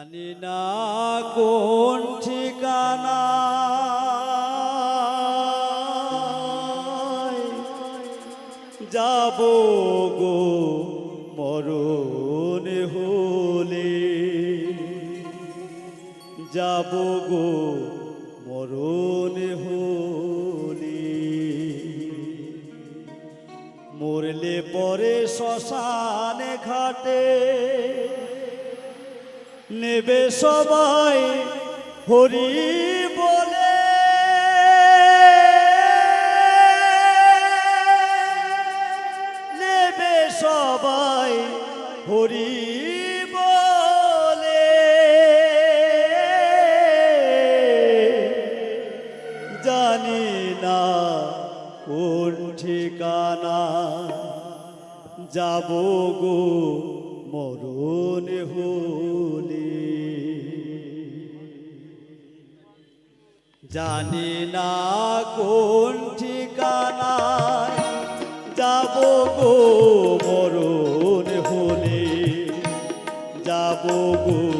জানি না কোন ঠিকানা। যাব গো মরণ হলে। যাব গো মরণ হলে। মরলে পরে শ্মশানে ঘাটে নেবে সবাই হরি বলে। নেবে সবাই হরি বলে। জানি না কোন ঠিকানা যাব গো মরণ হলে জানি না কোন ঠিকানায় যাব গো মরণ হলে যাব গো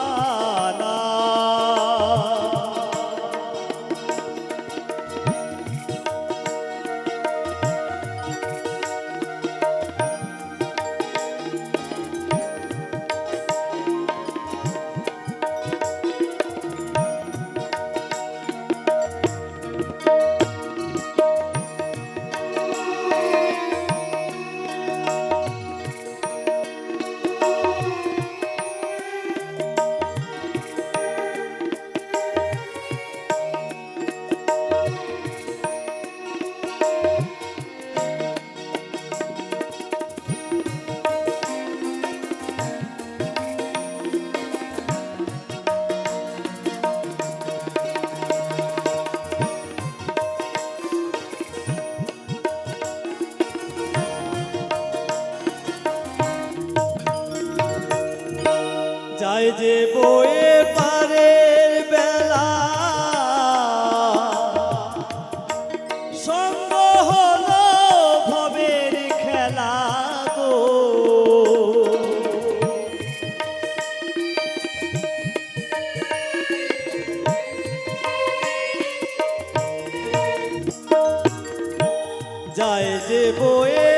যায় যে বয়ে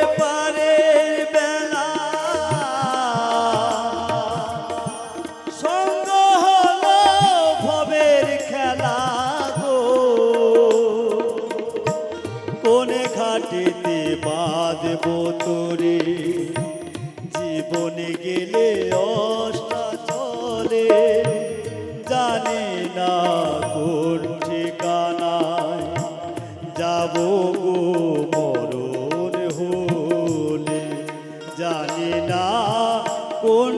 ভবের খেলা গো। কোনে ঘাটিতে বাঁধব তোরে জীবনে গেলে কোন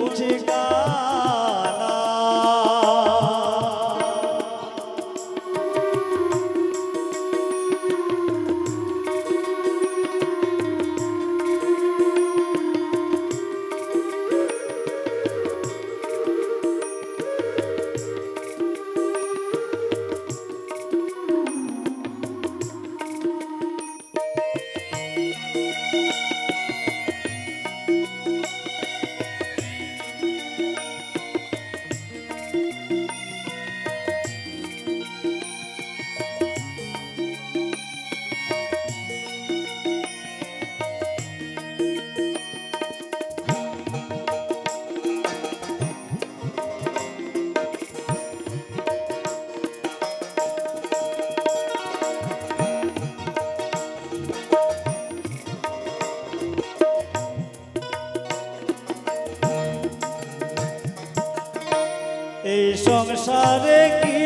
সংসারে কি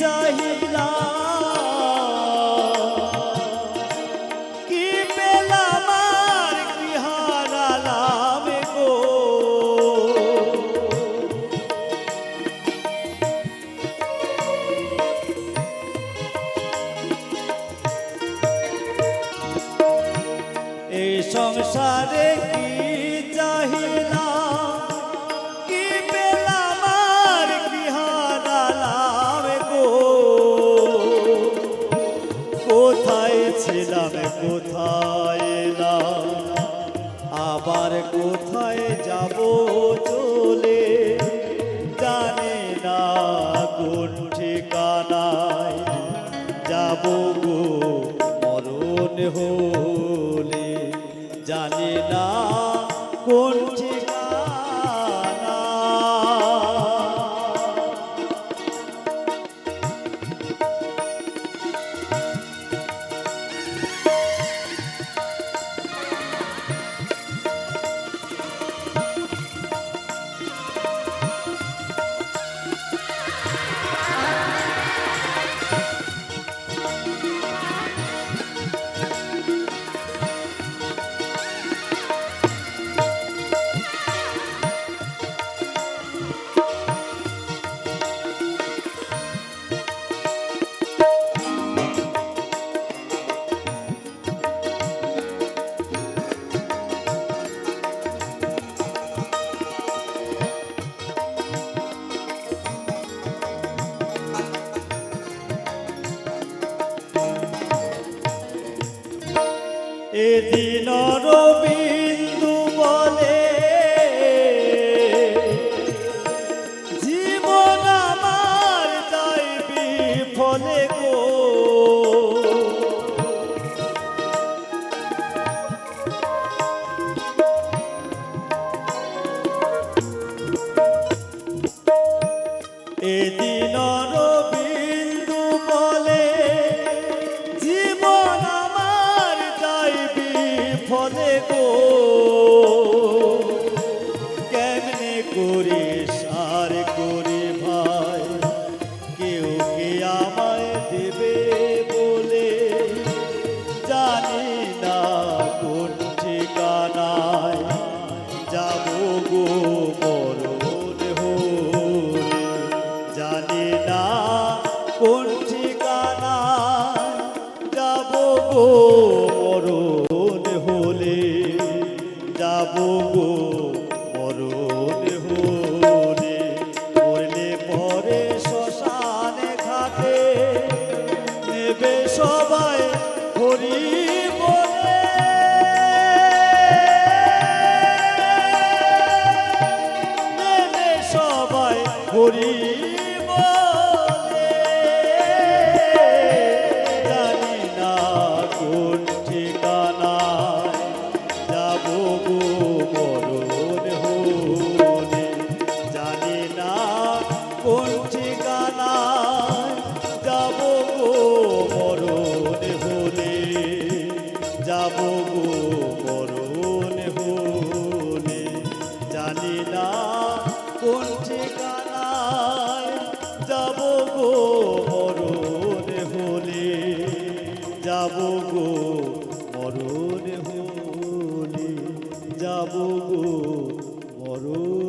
চাহিলা কি পেলাম আর কি হারালাম গো এই সংসারে কি আবার কোথায় যাব? চলে এদিন হলে গো। ঘুরে পরে শ্মশানে ঘাটে। নেবে সবাই হরি সবাই হরি যাব গো মরণ হলে যাব গো মরণ